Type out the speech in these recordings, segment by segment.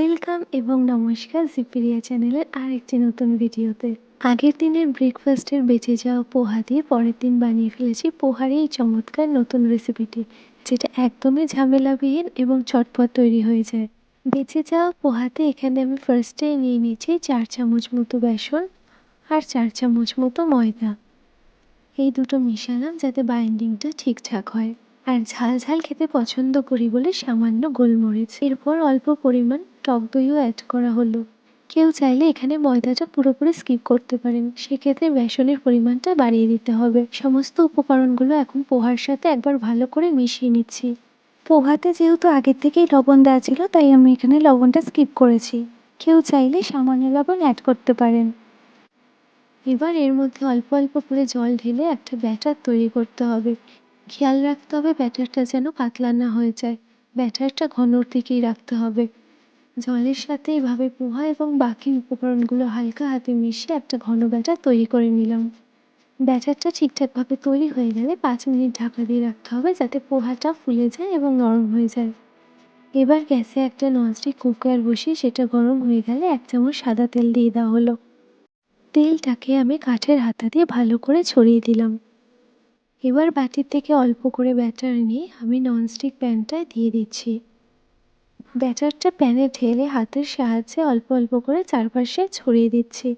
Welcome এবং নমস্কার জিপিরিয়া চ্যানেলের আরেকটি নতুন ভিডিওতে। আগের দিনের ব্রেকফাস্টের বেঁচে যাওয়া পোহা দিয়ে পরের দিন বানিয়ে ফেলেছি পোহার এই চমৎকার নতুন রেসিপিটি, যেটা একদমই ঝামেলাবিহীন এবং চটপট তৈরি হয়ে যায়। বেঁচে যাওয়া পোহাতে এখানে আমি ফার্স্টে নিয়ে নিয়েছি চার চামচ মতো বেসন আর চার চামচ মতো ময়দা। এই দুটো মিশালাম যাতে বাইন্ডিংটা ঠিকঠাক হয়। আর ঝাল ঝাল খেতে পছন্দ করি বলে সামান্য গোলমরিচ। এরপর অল্প পরিমাণ টক দইও অ্যাড করা হলো। কেউ চাইলে এখানে ময়দাটা পুরোপুরি স্কিপ করতে পারেন। সেক্ষেত্রে বেসনের পরিমাণটা বাড়িয়ে দিতে হবে। সমস্ত উপকরণগুলো এখন পোহার সাথে একবার ভালো করে মিশিয়ে নিচ্ছি। পোহাতে যেহেতু আগের থেকেই লবণ দেওয়া ছিল, তাই আমি এখানে লবণটা স্কিপ করেছি। কেউ চাইলে সামান্য লবণ অ্যাড করতে পারেন। এবার এর মধ্যে অল্প অল্প করে জল ঢেলে একটা ব্যাটার তৈরি করতে হবে। খেয়াল রাখতে হবে ব্যাটারটা যেন পাতলা না হয়ে যায়। ব্যাটারটা ঘনর দিকেই রাখতে হবে। জলের সাথে এভাবে পোহা এবং বাকি উপকরণগুলো হালকা হাতে মিশিয়ে একটা ঘন ব্যাটার তৈরি করে নিলাম। ব্যাটারটা ঠিকঠাকভাবে তৈরি হয়ে গেলে পাঁচ মিনিট ঢাকা দিয়ে রাখতে হবে যাতে পোহাটা ফুলে যায় এবং নরম হয়ে যায়। এবার গ্যাসে একটা ননস্টিক কুকার বসিয়ে সেটা গরম হয়ে গেলে এক চামচ সাদা তেল দিয়ে দেওয়া হলো। তেলটাকে আমি কাঠের হাতা দিয়ে ভালো করে ছড়িয়ে দিলাম। এবার বাটির থেকে অল্প করে ব্যাটার নিয়ে আমি ননস্টিক প্যানটায় দিয়ে দিচ্ছি। ব্যাটারটা প্যানে ঢেলে হাতের সাহায্যে অল্প অল্প করে চারপাশে ছড়িয়ে দিচ্ছি।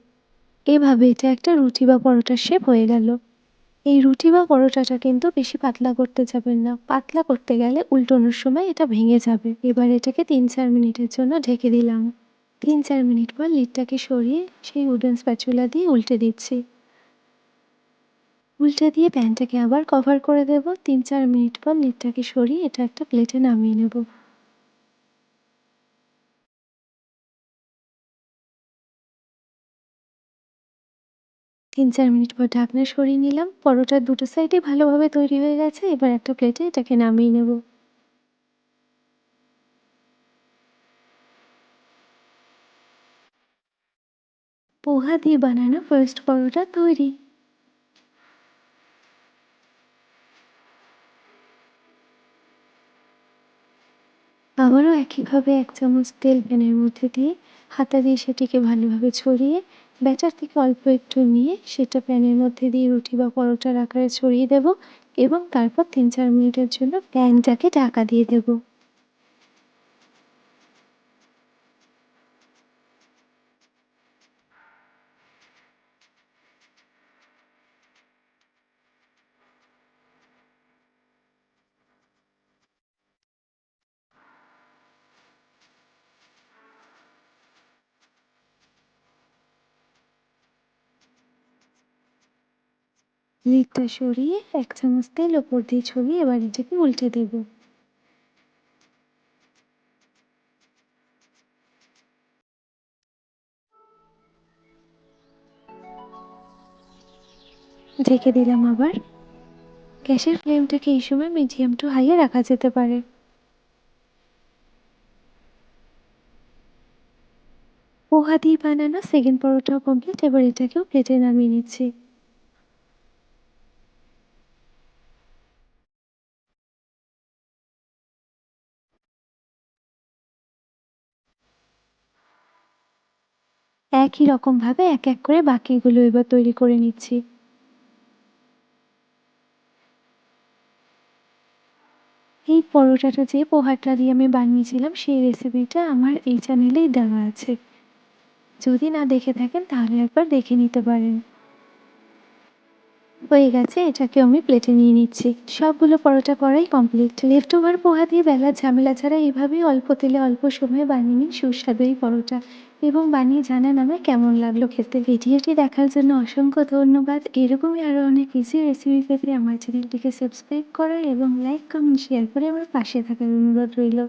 এভাবে এটা একটা রুটি বা পরোটার শেপ হয়ে গেল। এই রুটি বা পরোটাটা কিন্তু বেশি পাতলা করতে যাবেন না। পাতলা করতে গেলে উল্টোনোর সময় এটা ভেঙে যাবে। এবার এটাকে তিন চার মিনিটের জন্য ঢেকে দিলাম। তিন চার মিনিট পর লিডটাকে সরিয়ে সেই উডেন স্প্যাচুলা দিয়ে উল্টে দিচ্ছি। উল্টে দিয়ে প্যানটাকে আবার কভার করে দেব। তিন চার মিনিট পর লিডটাকে সরিয়ে এটা একটা প্লেটে নামিয়ে নেব। তিন চার মিনিট পর ঢাকনা সরিয়ে নিলাম। পরোটার দুটো সাইডে ভালোভাবে তৈরি হয়ে গেছে। এবার একটা প্লেটে এটাকে নামিয়ে নেব। পোহা দিয়ে বানানো ফার্স্ট পরোটা তৈরি। আবারও একইভাবে এক চামচ তেল প্যানের মধ্যে দিয়ে হাতা দিয়ে সেটিকে ভালোভাবে ছড়িয়ে, ব্যাটার থেকে অল্প একটু নিয়ে সেটা প্যানের মধ্যে দিয়ে রুটি বা পরোটার আকারে ছড়িয়ে দেব এবং তারপর তিন চার মিনিটের জন্য প্যানটাকে ঢাকা দিয়ে দেব। লিডটা সরিয়ে এক চামচ তেল ওপর দিয়ে ছড়িয়ে এবার এটাকে উল্টে দেব। ঢেকে দিলাম আবার। গ্যাসের ফ্লেমটাকে এই সময় মিডিয়াম টু হাইয়ে রাখা যেতে পারে। পোহা দিয়ে বানানো সেকেন্ড পরোটাও কমপ্লিট এবার এটাকেও প্লেটে নামিয়ে নিচ্ছি। একই রকমভাবে এক এক করে বাকিগুলো এবার তৈরি করে নিচ্ছি। এই পরোটাটা যে পোহাটা দিয়ে আমি বানিয়েছিলাম, সেই রেসিপিটা আমার এই চ্যানেলেই দেওয়া আছে। যদি না দেখে থাকেন, তাহলে একবার দেখে নিতে পারেন। হয়ে গেছে, এটাকে আমি প্লেটে নিয়ে নিচ্ছি। সবগুলো পরোটা করাই কমপ্লিট লেফট ওভার পোহা দিয়ে বেলা ঝামেলা ছাড়া এভাবেই অল্প তেলে অল্প সময়ে বানিয়ে নিন সুস্বাদু এই পরোটা। এবং বানিয়ে জানান আমার কেমন লাগল খেতে। ভিডিওটি দেখার জন্য অসংখ্য ধন্যবাদ। এরকমই আরও অনেক ইজি রেসিপি পেতে আমার চ্যানেলটিকে সাবস্ক্রাইব করার এবং লাইক কমেন্ট শেয়ার করে আমার পাশে থাকার অনুরোধ রইল।